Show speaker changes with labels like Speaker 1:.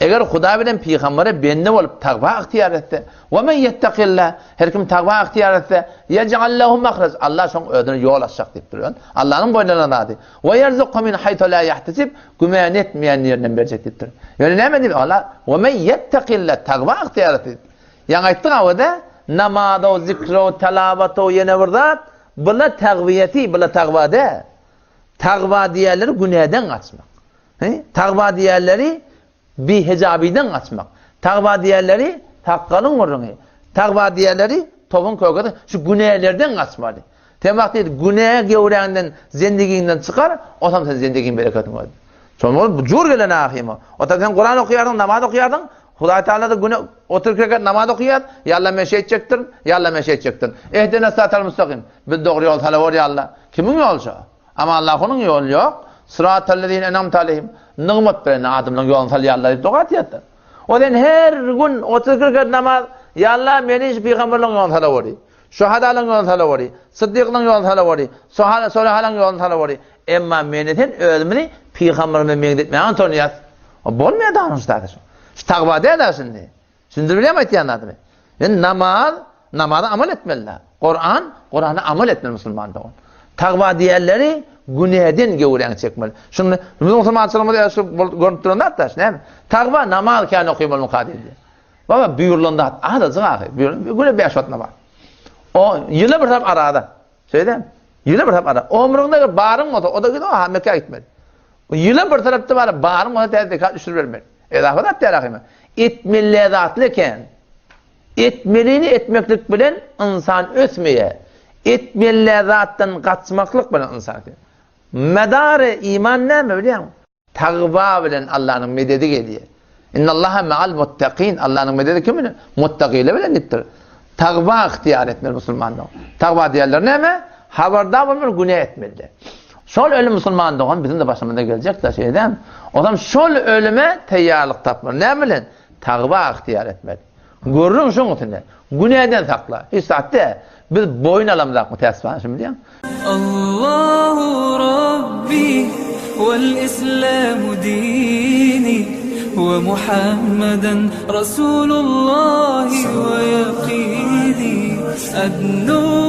Speaker 1: Eger Huda bilen peygambere bende bolup takva ihtiyar etse, "Ve men yettakilla" her kim takva ihtiyar etse, "Yec'al lehu mahrac." Allah şoň ödüni ýol açjak diýip durýan. Allah'ın boýnuna nady. "Ve yerzuqu min haythu la yahtasib." Gümen etmeýän ýerden berjek diýip durýan. Ýöne näme diýip Allah, "Ve men yettakilla" takva ihtiyar etse. Ýa aýtdyk awada namada, zikro, talawata, ýene bir zat, bula tagwiyeti, bula tagwada. Tagwa diýerleri günäden açmak. He? Tagwa diýerleri bir hecabiden kaçmak. Takva diğerleri takkalın orunu. Takva diğerleri topun kökede şu güneylerden kaçmalı. Temak değil, güneye gevreğinden, zendiginden çıkar, o tam sen zendigin bereketin var. Sonra bu cur gelen ahim o. Da sen Kur'an okuyardın, namaz okuyardın, Huday Teala da güne otururken namaz okuyar, yalla meşe edecektir, yalla meşe edecektir. Ehdine satal mustakim. Bir doğru yol var ya Allah. Kimin yolu şu? Ama Allah'ın yolu yok. Sıratallezine enamte aleyhim. Nıgmat beren adamdan yolun salyanlar deyip dogat yattan. O den her gün 30 40 namaz ya Allah beni peygamberlerin yolun salavori. Şuhadalan yolun salavori. Sıddıklan yolun salavori. Sohala solahalan yolun salavori. Emma menetin ölümini peygamberime mengdetmeyen Antoniyas. Bolmaya danıştadır. Şu takva der şimdi. Şimdi bile mi ettiyen adamı? Yani namaz, namaza amel etmeliler. Kur'an, Kur'an'a amel etmeli Müslüman da. Takva diyerleri günäden gevren çekmeli. Şunu Müslüman Müslümançılığımız yaşıp görüp duranlar da, ne? Takva namaz kan okuymalı mukaddirdi. Baba buyurulanda adacık ahi. Güne beş vatna var. O yıla bir tap arada. Söyle. Yıla bir tap arada. Omrunda barın mı o da gidiyor ha Mekke gitmedi. Yıla bir tarafta var barın olsa tezdekat düşür vermeli. Edafa da terahime. Etmille zatlıken etmelini etmeklik bilen insan ötmeye. Etmille zattan kaçmaklık bilen insan. Etmeliğini medarı iman ne mi biliyor musun? Takva bilen Allah'ın mededi geliyor. İnna Allah'a me'al muttakin. Allah'ın mededi kimin? Muttakiyle bilen gittir. Takva ihtiyar etmeli Müslümanlar. Takva diyorlar ne mi? Haberdar olmalı, günah etmeli. Şol ölüm Müslüman doğan bizim de başımıza gelecek de şeyden. Adam şol ölüme teyyarlık tapmalı. Ne bilin? Takva ihtiyar etmeli. Görürüm şunu tünne. Günahden sakla. Hiç saatte biz boyun alamazsak mı tesbih şimdi
Speaker 2: diyeyim. Allah والإسلام ديني ومحمدا رسول الله ويقيني. أدنو